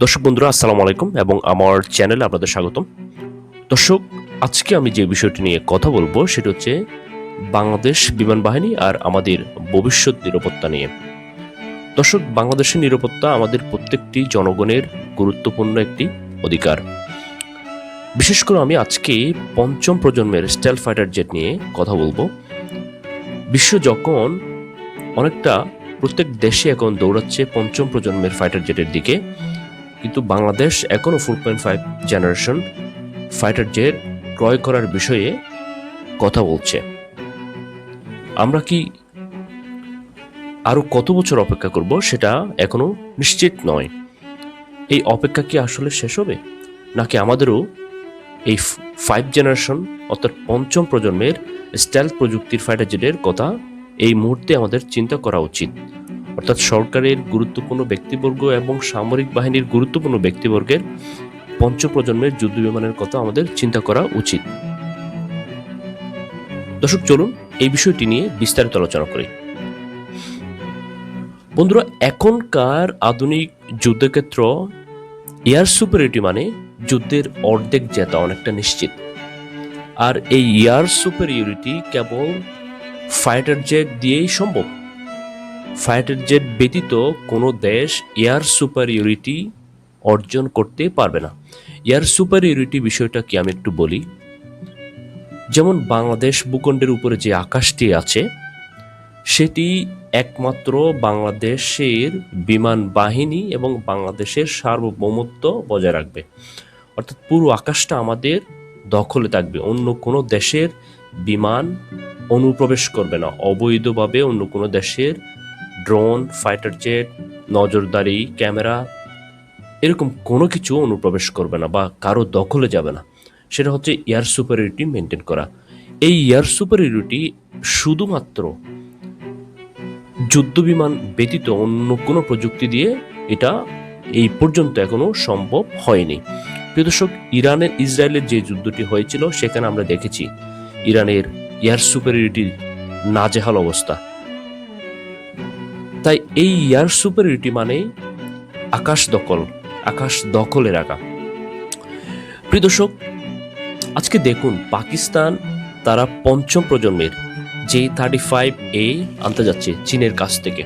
দর্শক বন্ধুরা, আসসালামু আলাইকুম এবং আমার চ্যানেলে আপনাদের স্বাগতম। দর্শক, আজকে আমি যে বিষয়টি নিয়ে কথা বলব সেটা হচ্ছে বাংলাদেশ বিমান বাহিনী আর আমাদের ভবিষ্যৎ নিরাপত্তা নিয়ে। দর্শক, বাংলাদেশের নিরাপত্তা আমাদের প্রত্যেকটি জনগণের গুরুত্বপূর্ণ একটি অধিকার। বিশেষ করে আমি আজকে পঞ্চম প্রজন্মের স্টেল ফাইটার জেট নিয়ে কথা বলব। বিশ্ব যখন অনেকটা প্রত্যেক দেশে এখন দৌড়াচ্ছে পঞ্চম প্রজন্মের ফাইটার জেটের দিকে কিন্তু বাংলাদেশ এখনও four point five generation fighter jet ক্রয় করার বিষয়ে কথা বলছে। আমরা কি আরও কত বছর অপেক্ষা করব সেটা এখনও নিশ্চিত নয়। এই অপেক্ষা কি আসলে শেষ হবে? নাকি আমাদেরও এই ফাইভ জেনারেশন অর্থাৎ পঞ্চম প্রজন্মের স্টাইল প্রযুক্তির ফাইটার জেটের কথা এই মুহূর্তে আমাদের চিন্তা করা উচিত? অর্থাৎ সরকারের গুরুত্বপূর্ণ ব্যক্তিবর্গ এবং সামরিক বাহিনীর গুরুত্বপূর্ণ ব্যক্তিবর্গের পঞ্চম প্রজন্মের যুদ্ধ বিমানের কথা আমাদের চিন্তা করা উচিত। দর্শক, চলুন এই বিষয়টি নিয়ে বিস্তারিত আলোচনা করি। বন্ধুরা, এখনকার আধুনিক যুদ্ধক্ষেত্র এয়ার সুপারিটি মানে যুদ্ধের অর্ধেক জেতা অনেকটা নিশ্চিত। আর এই এয়ার সুপারিয়রিটি কেবল ফাইটার জেট দিয়েই সম্ভব। ফাইটার জেট ব্যতীত কোনো দেশ এয়ার সুপারিয়রিটি অর্জন করতে পারবে না। এয়ার সুপারিয়রিটি বিষয়টা কি আমি একটু বলি। যেমন বাংলাদেশ ভূখণ্ডের উপরে যে আকাশটি আছে, সেটি একমাত্র বাংলাদেশের বিমান বাহিনী এবং বাংলাদেশের সার্বভৌমত্ব বজায় রাখবে। অর্থাৎ পুরো আকাশটা আমাদের দখলে থাকবে। অন্য কোনো দেশের বিমান অনুপ্রবেশ করবে না। অবৈধভাবে অন্য কোনো দেশের ড্রোন, ফাইটার জেট, নজরদারি, ক্যামেরা, এরকম কোনো কিছু অনুপ্রবেশ করবে না বা কারও দখলে যাবে না। সেটা হচ্ছে এয়ার সুপারিটি মেনটেন করা। এই এয়ার সুপারিটি শুধুমাত্র যুদ্ধ বিমান ব্যতীত অন্য কোনো প্রযুক্তি দিয়ে এটা এই পর্যন্ত এখনও সম্ভব হয়নি। প্রিয় দর্শক, ইরানের ইসরায়েলের যে যুদ্ধটি হয়েছিল, সেখানে আমরা দেখেছি ইরানের এয়ার সুপারিটির নাজেহাল অবস্থা। এই এয়ার সুপারিটি মানে আকাশ দখল, আকাশ দখলে রাখা। প্রিয় দর্শক, আজকে দেখুন পাকিস্তান তারা পঞ্চম প্রজন্মের, যে থার্টি ফাইভ এ আনতে যাচ্ছে চীনের কাছ থেকে।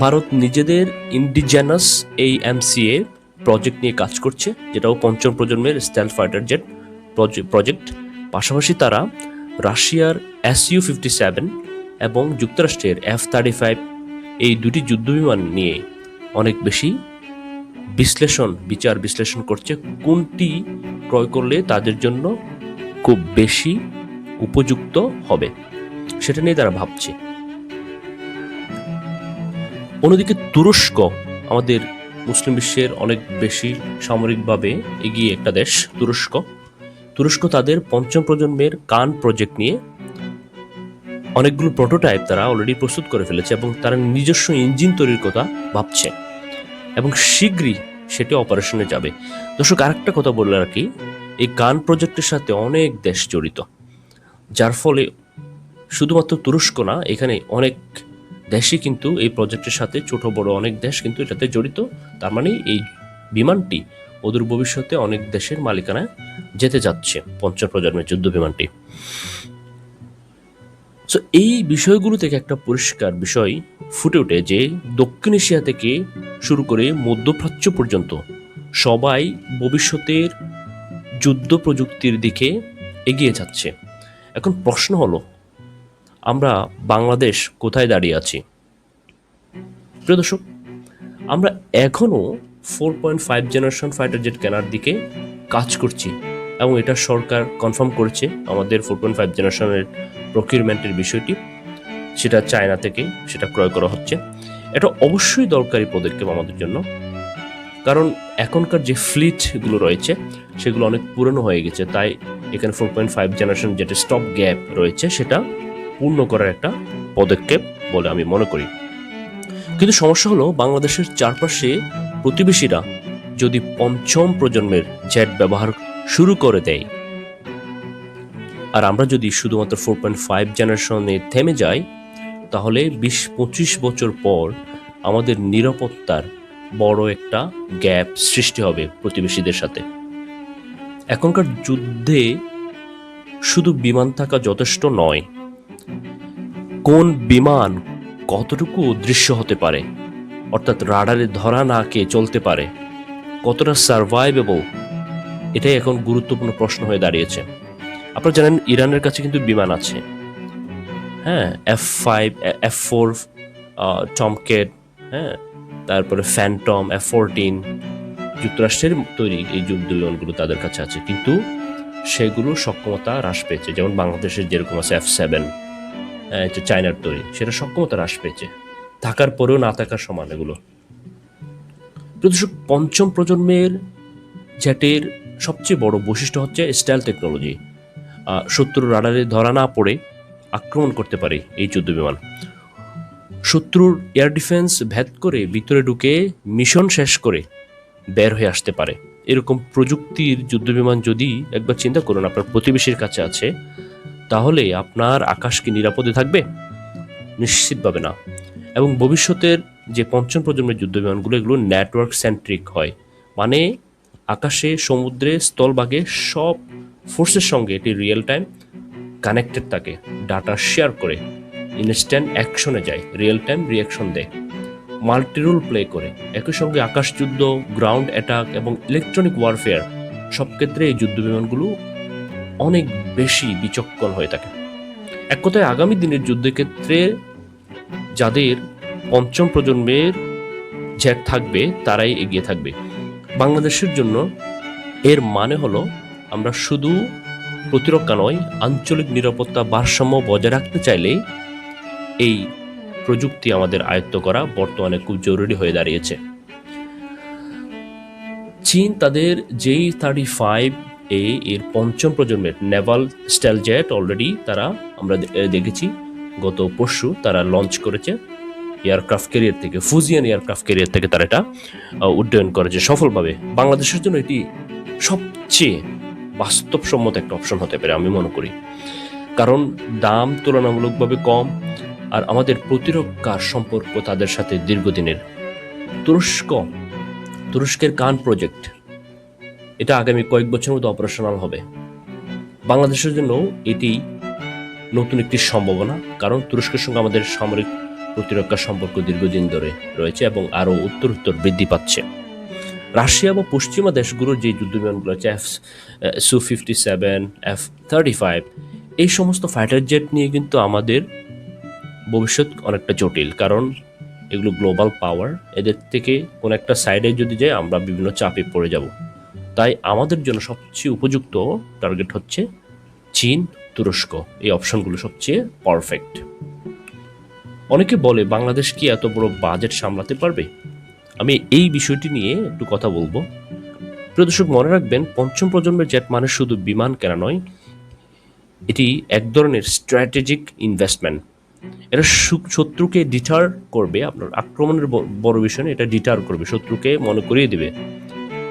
ভারত নিজেদের ইন্ডিজেনাস এই এমসিএ প্রজেক্ট নিয়ে কাজ করছে, যেটাও পঞ্চম প্রজন্মের স্টাইল ফাইটার জেট প্রজেক্ট পাশাপাশি তারা রাশিয়ার এস ইউ ফিফটি সেভেন এবং যুক্তরাষ্ট্রের এফ থার্টি ফাইভ এই দুটি যুদ্ধবিমান নিয়ে অনেক বেশি বিশ্লেষণ, বিচার বিশ্লেষণ করছে, কোনটি ক্রয় করলে তাদের জন্য খুব বেশি উপযুক্ত হবে, সেটা নিয়ে তারা ভাবছে। অন্যদিকে তুরস্ক আমাদের মুসলিম বিশ্বের অনেক বেশি সামরিকভাবে এগিয়ে একটা দেশ, তুরস্ক। তুরস্ক তাদের পঞ্চম প্রজন্মের কান প্রজেক্ট নিয়ে অনেকগুলো প্রোটোটাইপ তারা অলরেডি প্রস্তুত করে ফেলেছে এবং তারা নিজস্ব ইঞ্জিন তৈরির কথা ভাবছে এবং শীঘ্রই সেটি অপারেশনে যাবে। দর্শক, আরেকটা কথা বললে আর কি এই গান প্রজেক্টের সাথে অনেক দেশ জড়িত, যার ফলে শুধুমাত্র তুরস্ক না, এখানে অনেক দেশই কিন্তু এই প্রজেক্টের সাথে, ছোট বড় অনেক দেশ কিন্তু এটাতে জড়িত। তার মানে এই বিমানটি অদূর ভবিষ্যতে অনেক দেশের মালিকানায় যেতে যাচ্ছে, পঞ্চম প্রজন্মের যুদ্ধ বিমানটি। সো এই বিষয়গুলো থেকে একটা পরিষ্কার বিষয় ফুটে ওঠে যে দক্ষিণ এশিয়া থেকে শুরু করে মধ্যপ্রাচ্য পর্যন্ত সবাই ভবিষ্যতের যুদ্ধ প্রযুক্তির দিকে এগিয়ে যাচ্ছে। এখন প্রশ্ন হলো, আমরা বাংলাদেশ কোথায় দাঁড়িয়ে আছি? প্রিয় দর্শক, আমরা এখনও four point five generation fighter jet কেনার দিকে কাজ করছি। এবং এটা সরকার কনফার্ম করেছে আমাদের ফোর পয়েন্ট ফাইভ জেনারেশনের প্রকিউরমেন্টের বিষয়টি। সেটা চায়না থেকে সেটা ক্রয় করা হচ্ছে। এটা অবশ্যই দরকারি পদক্ষেপ আমাদের জন্য। কারণ এখনকার যে ফ্লিটগুলো রয়েছে, সেগুলো অনেক পুরনো হয়ে গেছে। তাই এখানে ফোর পয়েন্ট ফাইভ জেনারেশন যেটা স্টপ গ্যাপ রয়েছে, সেটা পূর্ণ করার একটা পদক্ষেপ বলে আমি মনে করি। কিন্তু সমস্যা হলো, বাংলাদেশের চারপাশে প্রতিবেশীরা যদি পঞ্চম প্রজন্মের জেট ব্যবহার শুরু করে দেয়। আর আমরা যদি শুধুমাত্র ফোর পয়েন্ট ফাইভ জেনারেশনে থেমে যাই, তাহলে বিশ পঁচিশ বছর পর আমাদের নিরাপত্তার বড় একটা গ্যাপ সৃষ্টি হবে প্রতিবেশীদের সাথে। এখনকার যুদ্ধে শুধু বিমান থাকা যথেষ্ট নয়, কোন বিমান কতটুকু দৃশ্য হতে পারে, অর্থাৎ রাডারে ধরা না কে চলতে পারে, কতটা সার্ভাইভেবল এটাই এখন গুরুত্বপূর্ণ প্রশ্ন হয়ে দাঁড়িয়েছে। আপনারা জানেন ইরানের কাছে কিন্তু বিমান আছে। হ্যাঁ F five F four Tomcat হ্যাঁ তারপরে ফ্যান্টম এফ ফোরটিন যুক্তরাষ্ট্রের তৈরি এই যুদ্ধ বিমানগুলো তাদের কাছে আছে। কিন্তু সেগুলোর সক্ষমতা হ্রাস পেয়েছে। যেমন বাংলাদেশের যেরকম আছে এফ সেভেন চায়নার তৈরি, সেটা সক্ষমতা হ্রাস পেয়েছে। থাকার পরেও না থাকার সমান এগুলো। পঞ্চম প্রজন্মের জেটের সবচেয়ে বড় বৈশিষ্ট্য হচ্ছে স্টাইল টেকনোলজি শত্রুর রাডারে ধরা না পড়ে আক্রমণ করতে পারে এই যুদ্ধ বিমান। শত্রুর এয়ার ডিফেন্স ভেদ করে ভিতরে ঢুকে মিশন শেষ করে বের হয়ে আসতে পারে। এরকম প্রযুক্তির যুদ্ধবিমান যদি একবার চিন্তা করুন, আপনার প্রতিবেশীর কাছে আছে, তাহলে আপনার আকাশ কি নিরাপদে থাকবে? নিশ্চিতভাবে না। এবং ভবিষ্যতের যে পঞ্চম প্রজন্মের যুদ্ধবিমানগুলো এগুলো নেটওয়ার্ক সেন্ট্রিক হয়। মানে আকাশে, সমুদ্রে, স্থলভাগে সব ফোর্সের সঙ্গে এটি রিয়েল টাইম কানেক্টেড থাকে। ডাটা শেয়ার করে ইনস্ট্যান্ট অ্যাকশনে যায় রিয়েল টাইম রিয়াকশন দেয়। মাল্টিরোল প্লে করে, একই সঙ্গে আকাশযুদ্ধ গ্রাউন্ড অ্যাটাক এবং ইলেকট্রনিক ওয়ারফেয়ার সব ক্ষেত্রে এই যুদ্ধ বিমানগুলো অনেক বেশি বিচক্ষণ হয়ে থাকে। এক কথায় আগামী দিনের যুদ্ধক্ষেত্রে যাদের পঞ্চম প্রজন্মের জ্যাট থাকবে, তারাই এগিয়ে থাকবে। বাংলাদেশের জন্য এর মানে হলো আমরা শুধু প্রতিরক্ষা নয়, আঞ্চলিক নিরাপত্তা ভারসাম্য বজায় রাখতে চাইলেই এই প্রযুক্তি আমাদের আয়ত্ত করা বর্তমানে খুব জরুরি হয়ে দাঁড়িয়েছে। চীন তাদের জেই থার্টি ফাইভ এ এর পঞ্চম প্রজন্মের নেভাল স্টাইল জেট অলরেডি তারা আমরা দেখেছি, গত পরশু তারা লঞ্চ করেছে। এয়ারক্রাফট ক্যারিয়ার থেকে ফুজিয়ান এয়ারক্রাফট ক্যারিয়ার থেকে তারা এটা উড্ডয়ন করেছে সফলভাবে বাংলাদেশের জন্য এটি সবচেয়ে বাস্তবসম্মত একটা অপশন হতে পারে আমি মনে করি। কারণ দাম তুলনামূলকভাবে কম আর আমাদের প্রতিরক্ষার সম্পর্ক তাদের সাথে দীর্ঘদিনের তুরস্ক, তুরস্কের কান প্রজেক্ট, এটা আগামী কয়েক বছরের মধ্যে অপারেশনাল হবে। বাংলাদেশের জন্য এটি নতুন একটি সম্ভাবনা, কারণ তুরস্কের সঙ্গে আমাদের সামরিক প্রতিরক্ষা সম্পর্ক দীর্ঘদিন ধরে রয়েছে এবং আরও উত্তরোত্তর বৃদ্ধি পাচ্ছে। রাশিয়া বা পশ্চিমা দেশগুলোর যে যুদ্ধ বিমানগুলো আছে F Su fifty seven F thirty five এই সমস্ত ফাইটার জেট নিয়ে কিন্তু আমাদের ভবিষ্যৎ অনেকটা জটিল, কারণ এগুলো গ্লোবাল পাওয়ার এদের থেকে কোনো একটা সাইডে যদি যাই, আমরা বিভিন্ন চাপে পড়ে যাব। তাই আমাদের জন্য সবচেয়ে উপযুক্ত টার্গেট হচ্ছে চীন তুরস্ক এই অপশনগুলো সবচেয়ে পারফেক্ট অনেকে বলে, বাংলাদেশ কি এত বড় বাজেট সামলাতে পারবে? আমি এই বিষয়টি নিয়ে একটু কথা বলব। প্রিয় দর্শক, মনে রাখবেন, পঞ্চম প্রজন্মের জেট মানে শুধু বিমান কেনা নয়, এটি এক ধরনের স্ট্র্যাটেজিক ইনভেস্টমেন্ট এটা শত্রুকে ডিটার করবে, আপনার আক্রমণের বড় বিষয় এটা ডিটার করবে, শত্রুকে মনে করিয়ে দিবে।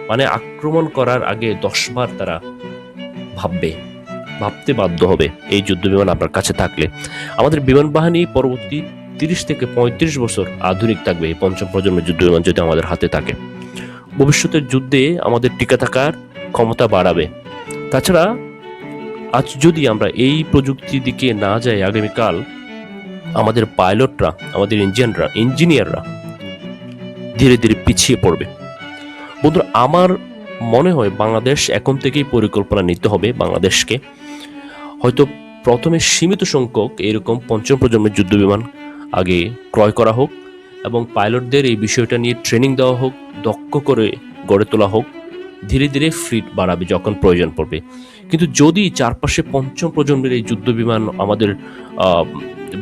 মানে আক্রমণ করার আগে দশবার তারা ভাববে, ভাবতে বাধ্য হবে এই যুদ্ধ বিমান আপনার কাছে থাকলে। আমাদের বিমান বাহিনী পরবর্তী তিরিশ থেকে পঁয়ত্রিশ বছর আধুনিক থাকবে এই পঞ্চম প্রজন্মের যুদ্ধ বিমান যদি আমাদের হাতে থাকে। ভবিষ্যতের যুদ্ধে আমাদের টিকে থাকার ক্ষমতা বাড়াবে। তাছাড়া আজ যদি আমরা এই প্রযুক্তির দিকে না যাই, আগামীকাল আমাদের পাইলটরা, আমাদের ইঞ্জিনিয়াররা ইঞ্জিনিয়াররা ধীরে ধীরে পিছিয়ে পড়বে। বন্ধুরা, আমার মনে হয় বাংলাদেশ এখন থেকেই পরিকল্পনা নিতে হবে বাংলাদেশকে। হয়তো প্রথমে সীমিত সংখ্যক এরকম পঞ্চম প্রজন্মের যুদ্ধ বিমান আগে ক্রয় করা হোক এবং পাইলটদের এই বিষয়টা নিয়ে ট্রেনিং দেওয়া হোক, দক্ষ করে গড়ে তোলা হোক, ধীরে ধীরে ফ্লিট বাড়াবে যখন প্রয়োজন পড়বে। কিন্তু যদি চারপাশে পঞ্চম প্রজন্মের এই যুদ্ধ বিমান আমাদের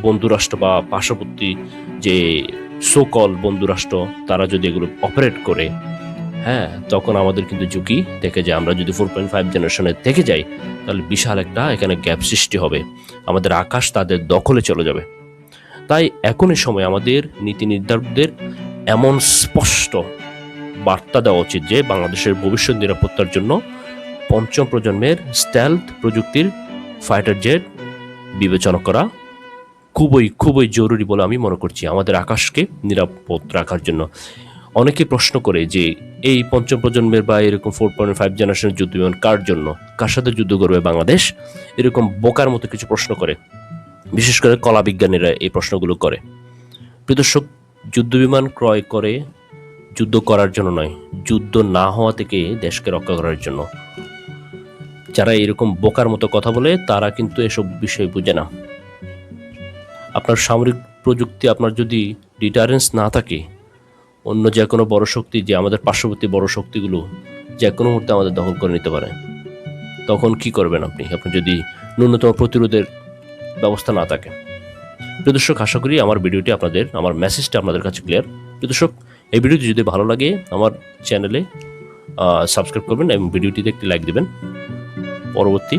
বন্ধুরাষ্ট্র বা পার্শ্ববর্তী যে সোকল বন্ধুরাষ্ট্র, তারা যদি এগুলো অপারেট করে হ্যাঁ তখন আমাদের কিন্তু ঝুঁকি থেকে যায়। আমরা যদি ফোর পয়েন্ট ফাইভ জেনারেশনে থেকে যাই, তাহলে বিশাল একটা এখানে গ্যাপ সৃষ্টি হবে। আমাদের আকাশ তাদের দখলে চলে যাবে। তাই এখন এই সময় আমাদের নীতি নির্ধারকদের এমন স্পষ্ট বার্তা দেওয়া উচিত যে বাংলাদেশের ভবিষ্যৎ নিরাপত্তার জন্য পঞ্চম প্রজন্মের স্ট্যালথ প্রযুক্তির ফাইটার জেট বিবেচনা করা খুবই খুবই জরুরি বলে আমি মনে করছি আমাদের আকাশকে নিরাপদ রাখার জন্য। অনেকে প্রশ্ন করে যে এই পঞ্চম প্রজন্মের বা এরকম ফোর পয়েন্ট ফাইভ জেনারেশনের যুদ্ধ বিমান কার জন্য? কার সাথে যুদ্ধ করবে বাংলাদেশ? এরকম বোকার মতো কিছু প্রশ্ন করে। বিশেষ করে কলা বিজ্ঞানীরা এই প্রশ্নগুলো করে। প্রদর্শক যুদ্ধ বিমান ক্রয় করে যুদ্ধ করার জন্য নয়, যুদ্ধ না হওয়া থেকে দেশকে রক্ষা করার জন্য। যারা এরকম বোকার মতো কথা বলে, তারা কিন্তু এসব বিষয় বুঝে না। আপনার সামরিক প্রযুক্তি আপনার যদি ডিটারেন্স না থাকে, অন্য যে কোনো বড় শক্তি যে আমাদের পার্শ্ববর্তী বড় শক্তিগুলো যে কোনো মুহূর্তে আমাদের দখল করে নিতে পারে। তখন কি করবেন আপনি? আপনি যদি ন্যূনতম প্রতিরোধের ব্যবস্থা না থাকে। প্রিয় দর্শক, আশা করি আমার ভিডিওটি আপনাদের, আমার মেসেজটা আপনাদের কাছে ক্লিয়ার প্রিয় দর্শক, এই ভিডিওটি যদি ভালো লাগে, আমার চ্যানেলে সাবস্ক্রাইব করবেন এবং ভিডিওটিতে একটি লাইক দেবেন। পরবর্তী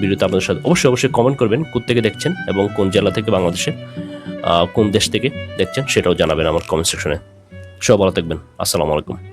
ভিডিওতে আপনাদের সাথে অবশ্যই অবশ্যই কমেন্ট করবেন কোথেকে দেখছেন এবং কোন জেলা থেকে বাংলাদেশে কোন দেশ থেকে দেখছেন সেটাও জানাবেন আমার কমেন্ট সেকশনে সব ভালো থাকবেন। আসসালামু আলাইকুম।